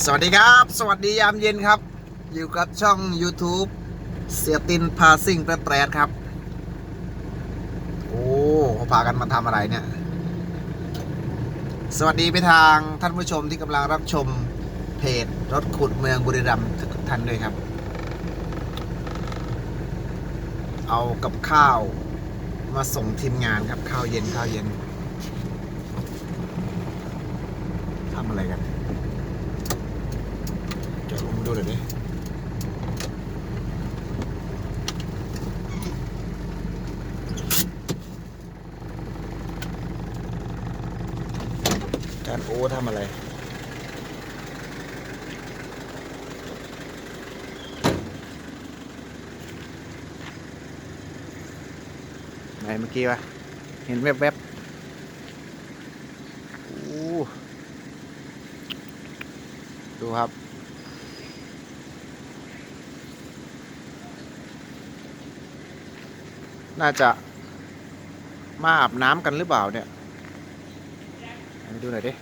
สวัสดีครับ สวัสดียามเย็นครับ อยู่กับช่อง YouTube เสียตินพาซิ่งแปรดๆครับ โอ้เขาพากันมาทำอะไรเนี่ย สวัสดีไปทางท่านผู้ชมที่กำลังรับชมเพจรถขุดเมืองบุรีรัมย์ทุกท่านด้วยครับ เอากับข้าวมาส่งทีมงานครับข้าวเย็นข้าวเย็นทำอะไรกัน เดี๋ยวลงมาดู หน่อยดิจานโอ้ทำอะไรไหนเมื่อกี้วะ เห็นแวบๆดูครับ น่าจะมาอาบน้ำกันหรือเปล่าเนี่ยไหนไปดูหน่อยดิ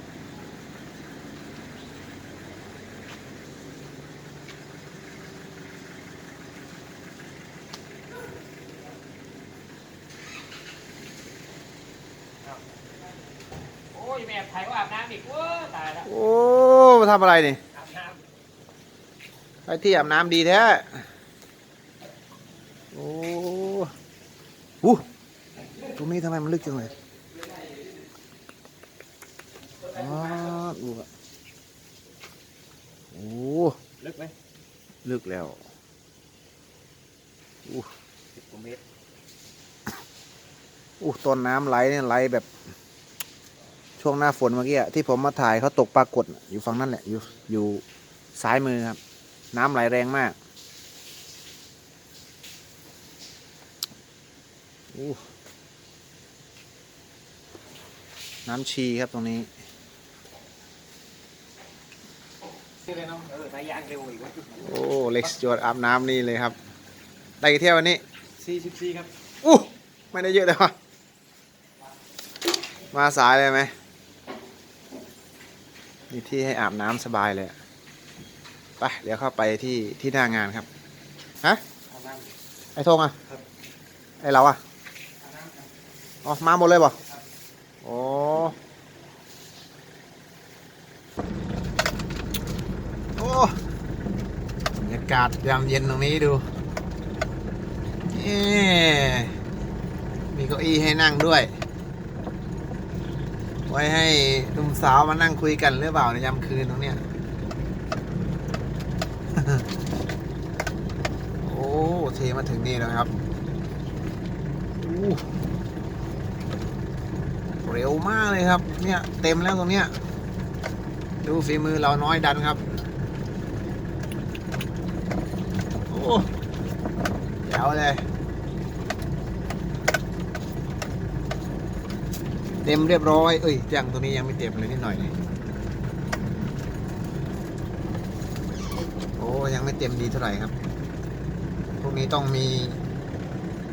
โอ้ยแม่ไทยว่าอาบน้ำอีกเว้ยตายแล้วโอ้มาทำอะไรนี่อาบน้ไปที่อาบน้ำดีแท้โอ้ หูตรงนี้ทำไมมันลึกจังเลยอ๋อดูอะโอ้ำลึกไหมลึกแล้วอู้สิบกว่าเมตรอู้ต้นน้ำไหลเนี่ยไหลแบบ ช่วงหน้าฝนเมื่อกี้อะที่ผมมาถ่ายเขาตกปรากฏน่ะอยู่ฝั่งนั่นแหละ อยู่อยู่ซ้ายมือครับ น้ำไหลแรงมาก น้ำชีครับตรงนี้ซื้อเลยเนาะเออสายยางเร็วอีกเว้ยโอ้เล็กซ์จวดอาบน้ำนี่เลยครับ ได้กี่เที่ยววันนี้สี่สิบสี่ครับอู้ไม่ได้เยอะเลยวะมาสายเลยไหมมีที่ให้อาบน้ำสบายเลยอะไปเดี๋ยวเข้าไปที่ที่หน้างานครับ ฮะอาบน้ไอ้ธงอะครับไอ้เราอะำอาบน้ำครับ อ๋อ มาหมดเลยป่โอ้โอ้บรรยากาศยามเย็นตรงนี้ดูเอ๊มีเก้าอี้ให้นั่งด้วย ไว้ให้หนุ่มสาวมานั่งคุยกันหรือเปล่าในยามคืนตรงเนี้ยโอ้เทมาถึงนี่แล้วครับอู้ เร็วมากเลยครับ เนี่ยเต็มแล้วตรงเนี้ยดูฝีมือเราน้อยดันครับ โอ้เจ๋วเลย เต็มเรียบร้อย เอ้ยยังตัวนี้ยังไม่เต็มเลยนิดหน่อยนี่โอ้ยังไม่เต็มดีเท่าไหร่ครับพวกนี้ต้องมี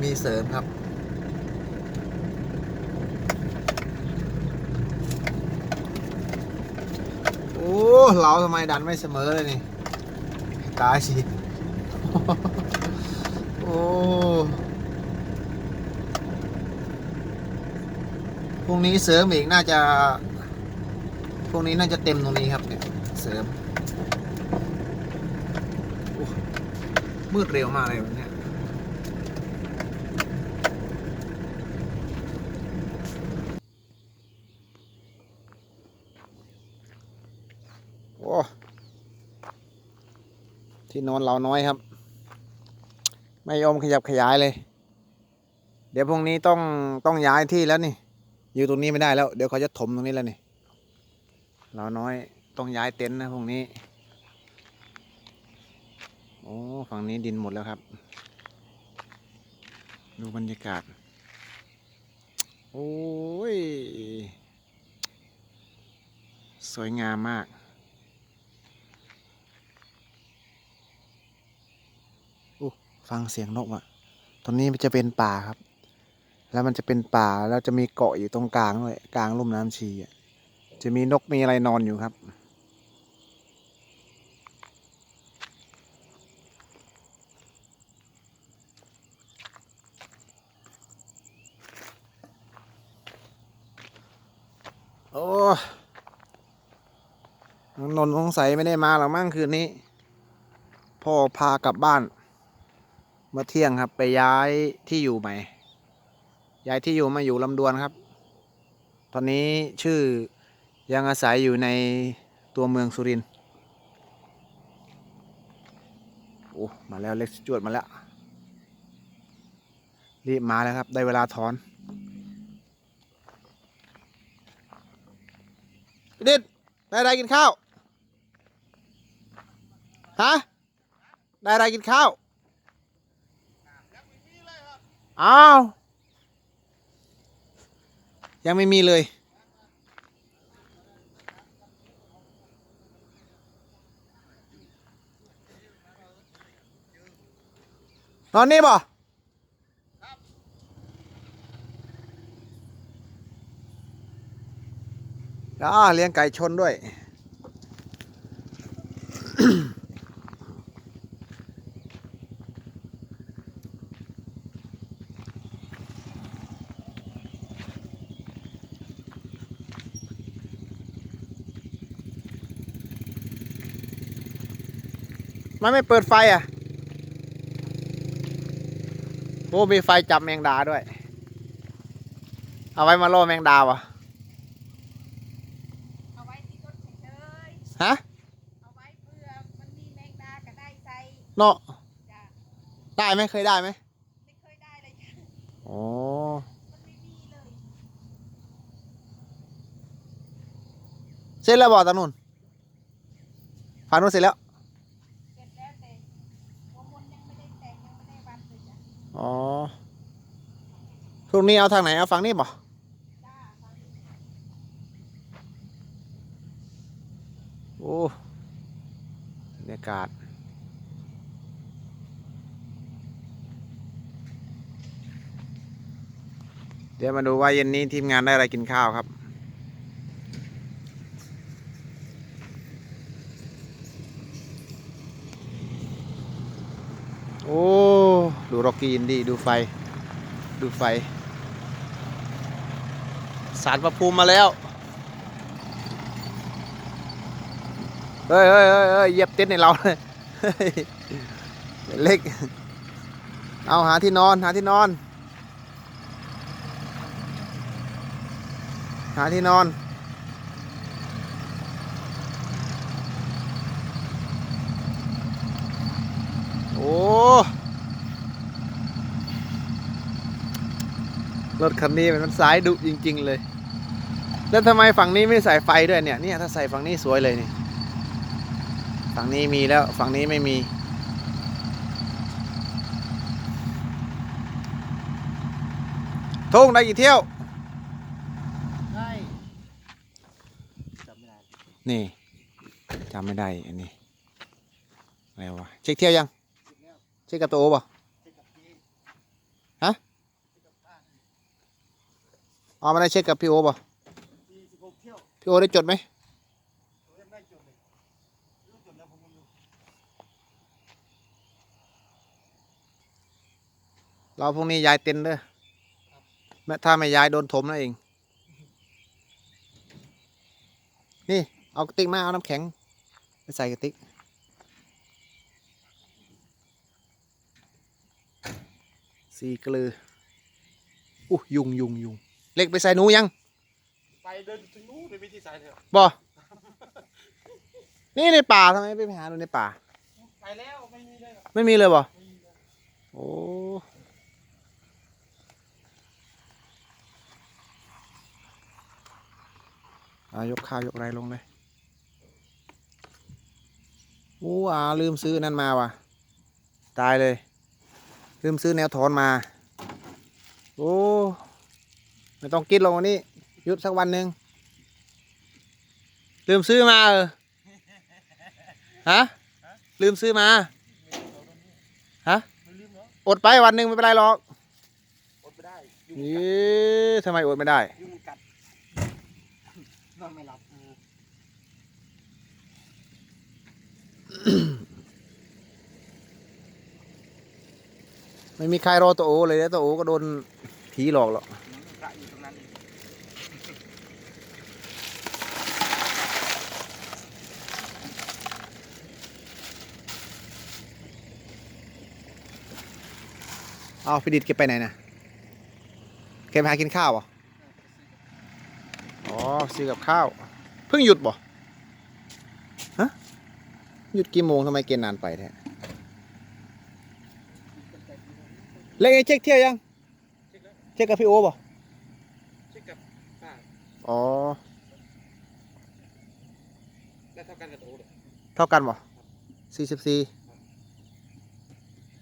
มีเสริมครับ โอ้ เราทำไมดันไม่เสมอเลยนี่ตายสิ โอ้พรุ่งนี้เสริมอีกน่าจะพวกนี้น่าจะเต็มตรงนี้ครับเนี่ย เสริมมืดเร็วมากเลยวันเนี้ย โอ้ ที่นอนเราน้อยครับ ไม่ยอมขยับขยายเลย เดี๋ยวพรุ่งนี้ต้องต้องย้ายที่แล้วนี่ อยู่ตรงนี้ไม่ได้แล้ว เดี๋ยวเขาจะถมตรงนี้แล้วนี่ เราน้อยต้องย้ายเต็นท์นะพรุ่งนี้ โอ้ฝั่งนี้ดินหมดแล้วครับ ดูบรรยากาศ โอ้ย สวยงามมาก ฟังเสียงนกอะ ตรงนี้มันจะเป็นป่าครับ แล้วมันจะเป็นป่าแล้วจะมีเกาะอยู่ตรงกลางด้วยกลางลุ่มน้ำชีอะ จะมีนกมีอะไรนอนอยู่ครับ โอ้นนสงสัยไม่ได้มาหรอกมั่งคืนนี้ พ่อพากลับบ้าน เมื่อเที่ยงครับ ไปย้ายที่อยู่ใหม่ ย้ายที่อยู่มาอยู่ลำดวนครับ ตอนนี้ชื่อยังอาศัยอยู่ในตัวเมืองสุรินทร์โอ้ มาแล้วเล็กจวดมาแล้ว รีบมาแล้วครับ ได้เวลาถอนพี่ดิดได้อะไรกินข้าว ฮะ ได้อะไรกินข้าว อ้าว ยังไม่มีเลย นอนนี่บ่อ่าเลี้ยงไก่ชนด้วย มันไม่เปิดไฟอะ โอ้มีไฟจับแมงดาด้วย เอาไว้มาล่อแมงดาวะเอาไว้ที่ต้นเฉยฮะๆเอาไว้เพื่อมันมีแมงดาก็ได้ใส่เนาะจ้ะได้ไหมเคยได้ไหมไม่เคยได้เลยจ้ะโอ้มันไม่มีเลยเสร็จแล้วบอกตานุ่นฝั่งนู้นเสร็จแล้ว เสร็จแล้วแต่หัวมนยังไม่ได้แต่งยังไม่ได้วัดเลยจ้ะ อ๋อพรุ่งนี้เอาทางไหน เอาฝั่งนี้บ่โอ้บรรยากาศเดี๋ยวมาดูว่าเย็นนี้ทีมงานได้อะไรกินข้าวครับ โอ้ กินดีดูไฟ ดูไฟ สารประภูมิมาแล้ว เฮ้ยเฮ้ยเฮ้ยเฮ้ยเหยียบเต็นท์ในเราเลยเฮ้ยเล็ก เอาหาที่นอน หาที่นอน หาที่นอน โอ้ รถคันนี้มันสายดุจริง ๆ เลย แล้วทำไมฝั่งนี้ไม่ใส่ไฟด้วยเนี่ยเนี่ยถ้าใส่ฝั่งนี้สวยเลยนี่ฝั่งนี้มีแล้วฝั่งนี้ไม่มี ทุ่งได้กี่เที่ยวได้จำไม่ได้นี่จำไม่ได้อันนี้อะไรวะเช็คเที่ยวยัง เช็คกับตัวโอป่ะ เช็คกับพี่ ฮะ เช็คกับป้า อ๋อไม่ได้เช็คกับพี่โอป่ะพี่โอได้จดไหมเลยรู้จดแล้วผมก็รู้เราพรุ่งนี้ย้ายเต็นเด้อแม้ถ้าไม่ย้ายโดนถมนั่นเอง นี่ เอากระติกมา เอาน้ำแข็งไปใส่กระติกสีเกลืออู้ยุงยุงยุง เล็กไปใส่หนูยังไปเดินถึงนู้นไปวิธีสายเถอะบ่ นี่ในป่าทำไมไม่ไปหาดูในป่า ไปแล้วไม่มีเลยหรอกไม่มีเลยบ่ ไม่มีเลยโอ้อายกข้าวยกอะไรลงเลยโอ้อาลืมซื้อนั่นมาว่ะ ตายเลย ลืมซื้อแนวถอนมา โอ้ ไม่ต้องกินลงวันนี้ยุดสักวันหนึ่งลืมซื้อมาเออฮะลืมซื้อมาฮะอดไปวันหนึ่งไม่เป็นไรหรอกอดไม่ได้ยุงนี่ทำไมอดไม่ได้ยุงกัดนอนไม่หลับไม่มีใครรอตัวโอเลยนะตัวโอก็โดนผีหลอกหรอก พระอยู่ตรงนั้นเอง เอาพี่ดิดแกไปไหนนะแกไปหากินข้าวเหรออ๋อซื้อกับข้าว เพิ่งหยุดบ่ฮะหยุดกี่โมงทำไมเกณฑ์นานไปแท้เล็กไอ้เช็คเที่ยวยัง เช็คแล้วเช็คกับพี่โอบ่เช็คกับป้าอ๋อได้เท่ากันกับโต๊ะเลยเท่ากันบ่สี่สิบสี่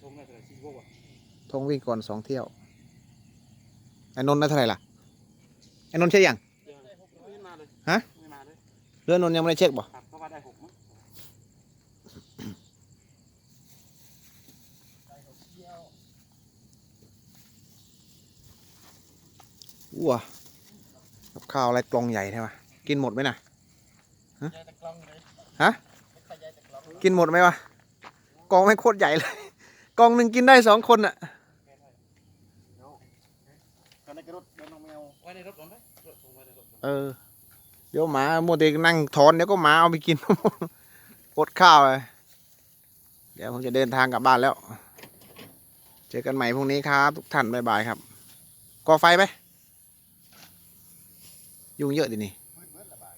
ตรงได้เท่าไหร่สี่สิบหกอะ ทงวิ่งก่อนสองเที่ยวไอ้นนท์ได้เท่าไหร่ล่ะไอ้นนท์เช็คยังยังไม่มาเลยฮะไม่มาเลยเรื่องนนท์ยังไม่ได้เช็คบ่ครับเพราะว่าได้หกมั้งอ้วกับข้าวอะไรกล่องใหญ่ใช่ไหมกินหมดไหมน่ะยายตะกล้องเลยฮะไม่ใช่ยายตะกล้องกินหมดไหมวะกองไม่งโคตรใหญ่เลยกองหนึ่งกินได้สองคนอะ ตอนนี้นก็รถเดินลงแมวไว้ในรถก่อนไหมรถส่งไว้ในรถก่อนเออ เดี๋ยวหมาโมเดนั่งถอนเดี๋ยวก็หมาเอาไปกิน อดข้าวเลยเดี๋ยวผมจะเดินทางกลับบ้านแล้ว เจอกันใหม่พรุ่งนี้ครับ ทุกท่านบ๊ายบายครับก่อไฟไหมยุงเยอะดินี่